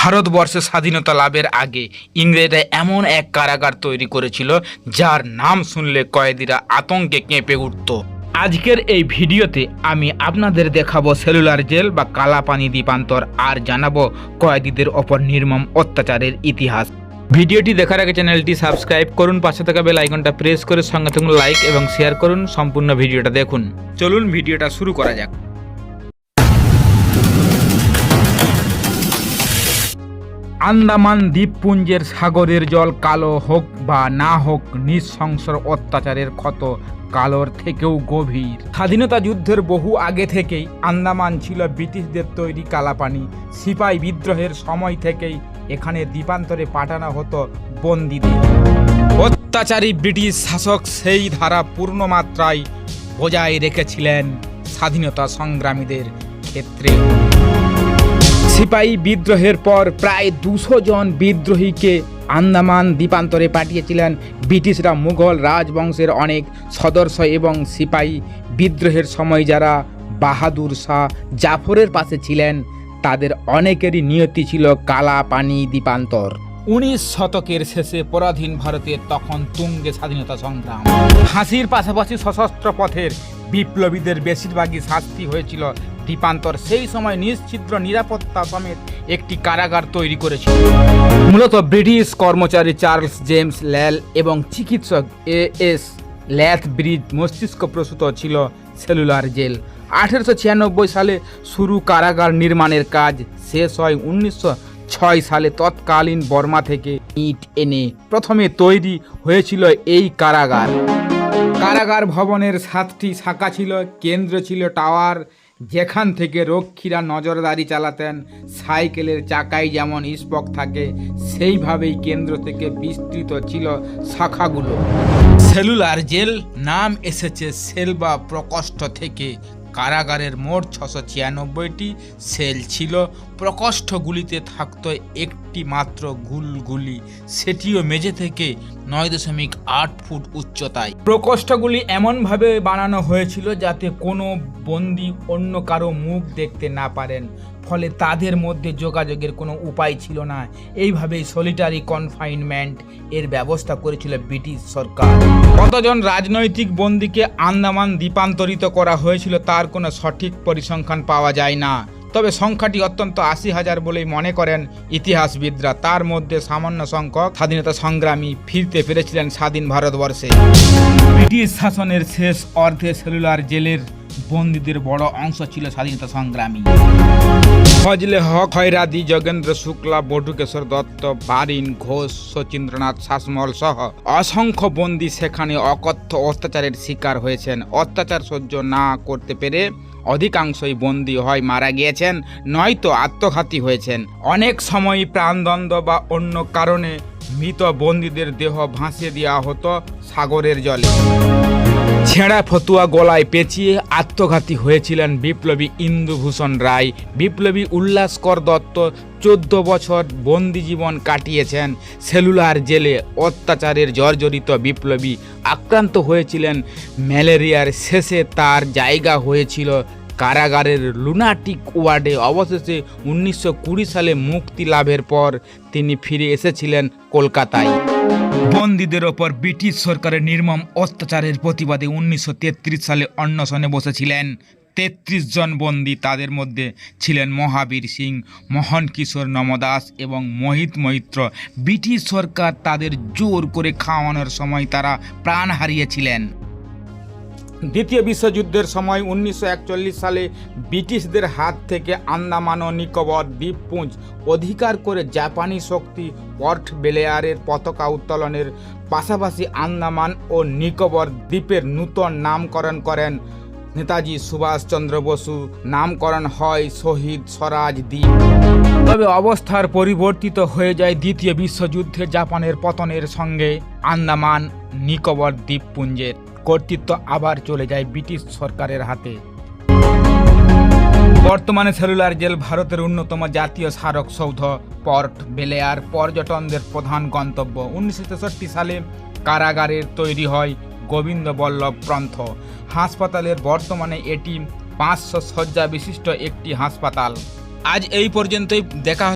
ভারতবর্ষে স্বাধীনতা লাভের আগে ইংরেজরা এমন এক কারাগার তৈরি করেছিল, যার নাম শুনলে কয়েদিরা আতঙ্কে কেঁপে উঠত। আজকের এই ভিডিওতে আমি আপনাদের দেখাবো সেলুলার জেল বা কালাপানি দ্বীপান্তর আর জানাব কয়েদিদের ওপর নির্মম অত্যাচারের ইতিহাস। ভিডিওটি দেখার আগে চ্যানেলটি সাবস্ক্রাইব করুন, পাশে থাকা বেল আইকনটা প্রেস করে সঙ্গে সঙ্গে লাইক এবং শেয়ার করুন, সম্পূর্ণ ভিডিওটা দেখুন। চলুন ভিডিওটা শুরু করা যাক। আন্দামান দ্বীপপুঞ্জের সাগরের জল কালো হোক বা না হোক নিঃসংসর অত্যাচারের ক্ষত কালোর থেকেও গভীর। স্বাধীনতা যুদ্ধের বহু আগে থেকেই আন্দামান ছিল ব্রিটিশদের তৈরি কালাপানি। সিপাই বিদ্রোহের সময় থেকেই এখানে দ্বীপান্তরে পাঠানো হতো বন্দীদের। অত্যাচারী ব্রিটিশ শাসক সেই ধারা পূর্ণ মাত্রায় বজায় রেখেছিলেন স্বাধীনতা সংগ্রামীদের ক্ষেত্রে। সিপাহী বিদ্রোহের পর প্রায় দুশো জন বিদ্রোহীকে আন্দামান দ্বীপান্তরে পাঠিয়েছিলেন ব্রিটিশরা মুঘল রাজবংশের অনেক সদস্য এবং সিপাহী বিদ্রোহের সময় যারা বাহাদুর শাহ জাফরের পাশে ছিলেন, তাদের অনেকেরই নিয়তি ছিল কালা পানি দ্বীপান্তর। উনিশ শতকের শেষে পরাধীন ভারতের তখন তুঙ্গে স্বাধীনতা সংগ্রাম। ফাঁসির পাশাপাশি সশস্ত্র পথের বিপ্লবীদের বেশিরভাগই শাস্তি হয়েছিল দ্বীপান্তর। সেই সময় নিশ্চিদ্র নিরাপত্তা সমেত একটি কারাগার তৈরি করেছিল। মূলত ব্রিটিশ কর্মচারী চার্লস জেমস ল্যাল এবং চিকিৎসক এ এস ল্যাথ ব্রিজ মস্তিষ্ক প্রসূত ছিল সেলুলার জেল। আঠেরোশো ছিয়ানব্বই সালে শুরু কারাগার নির্মাণের কাজ। শেষ হয় উনিশশো ছয় সালে তৎকালীন বর্মা থেকে। ইট এনে প্রথমে তৈরি হয়েছিল এই কারাগার। কারাগার ভবনের সাতটি শাখা ছিল, কেন্দ্র ছিল, টাওয়ার যেখান থেকে রক্ষীরা নজরদারি চালাতেন, সাইকেলের চাকায় যেমন স্পক থাকে, সেইভাবেই কেন্দ্র থেকে বিস্তৃত ছিল শাখাগুলো। সেলুলার জেল নাম এসেছে সেল বা প্রকোষ্ঠ থেকে। কারাগারের মোট ছশো ছিয়ানব্বইটি সেল ছিল। প্রকোষ্ঠগুলিতে থাকত একটি মাত্র গুলগুলি। সেটিও মেঝে থেকে নয় দশমিক আট ফুট উচ্চতায়। প্রকোষ্ঠগুলি এমনভাবে বানানো হয়েছিল যাতে কোনো বন্দি অন্য কারও মুখ দেখতে না পারেন। ফলে তাদের মধ্যে যোগাযোগের কোনো উপায় ছিল না। এইভাবেই সলিটারি কনফাইনমেন্ট এর ব্যবস্থা করেছিল ব্রিটিশ সরকার। কতজন রাজনৈতিক বন্দীকে আন্দামান দ্বীপান্তরিত করা হয়েছিল তার কোনো সঠিক পরিসংখ্যান পাওয়া যায় না। তবে সংখ্যাটি অত্যন্ত আশি হাজার বলেই মনে করেন ইতিহাসবিদরা। তার মধ্যে সামান্য সংখ্যক স্বাধীনতা সংগ্রামী ফিরতে পেরেছিলেন স্বাধীন ভারতবর্ষে। ব্রিটিশ শাসনের শেষ অর্ধে সেলুলার জেলের বন্দীদের বড় অংশ ছিল স্বাধীনতা সংগ্রামী। ফজলে হক খয়রাদি যোগেন্দ্র শুক্লা, বটুকেশ্বর দত্ত, বারিন ঘোষ, শচীন্দ্রনাথ শাসমল সহ অসংখ্য বন্দী সেখানে অকথ্য অত্যাচারের শিকার হয়েছেন। অত্যাচার সহ্য না করতে পেরে অধিকাংশই বন্দী হয় মারা গিয়েছেন, নয়তো আত্মঘাতী হয়েছেন। অনেক সময় প্রাণদণ্ড বা অন্য কারণে মৃত বন্দীদের দেহ ভাসিয়ে দেওয়া হতো সাগরের জলে। ছেঁড়া ফতুয়া গলায় পেঁচিয়ে আত্মঘাতী হয়েছিলেন বিপ্লবী ইন্দুভূষণ রায়। বিপ্লবী উল্লাসকর দত্ত চোদ্দ বছর বন্দি জীবন কাটিয়েছেন সেলুলার জেলে। অত্যাচারের জর্জরিত বিপ্লবী আক্রান্ত হয়েছিলেন ম্যালেরিয়ার শেষে তার জায়গা হয়েছিল কারাগারের লুনাটিক ওয়ার্ডে। অবশেষে উনিশশো কুড়ি সালে মুক্তি লাভের পর তিনি ফিরে এসেছিলেন কলকাতায়। বন্দীদের ওপর ব্রিটিশ সরকারের নির্মম অত্যাচারের প্রতিবাদে উনিশশো তেত্রিশ সালে অন্নশনে বসেছিলেন। তেত্রিশ জন বন্দী তাদের মধ্যে ছিলেন মহাবীর সিং, মোহন কিশোর নমদাস এবং মোহিত মৈত্র। ব্রিটিশ সরকার তাদের জোর করে খাওয়ানোর সময় তারা প্রাণ হারিয়েছিলেন। দ্বিতীয় বিশ্বযুদ্ধের সময় উনিশশো একচল্লিশ সালে ব্রিটিশদের হাত থেকে আন্দামান ও নিকোবর দ্বীপপুঞ্জ অধিকার করে জাপানি শক্তি পর্ট বেলেয়ারের পতাকা উত্তোলনের পাশাপাশি আন্দামান ও নিকোবর দ্বীপের নূতন নামকরণ করেন। নেতাজি সুভাষচন্দ্র বসু নামকরণ হয় শহীদ স্বরাজ দ্বীপ। তবে অবস্থার পরিবর্তিত হয়ে যায় দ্বিতীয় বিশ্বযুদ্ধে জাপানের পতনের সঙ্গে আন্দামান নিকোবর দ্বীপপুঞ্জের। কর্তৃত্ব আবার চলে যায় ব্রিটিশ সরকারের হাতে। বর্তমানে সেলুলার জেল ভারতের অন্যতম জাতীয় স্মারক সৌধ, পর্ট বেলেয়ার পর্যটনদের প্রধান গন্তব্য। উনিশশো তেষট্টি সালে কারাগারের তৈরি হয় গোবিন্দ বল্লভ প্রন্থ হাসপাতালের বর্তমানে এটি পাঁচশো শয্যা বিশিষ্ট একটি হাসপাতাল। আজ এই পর্যন্তই, দেখা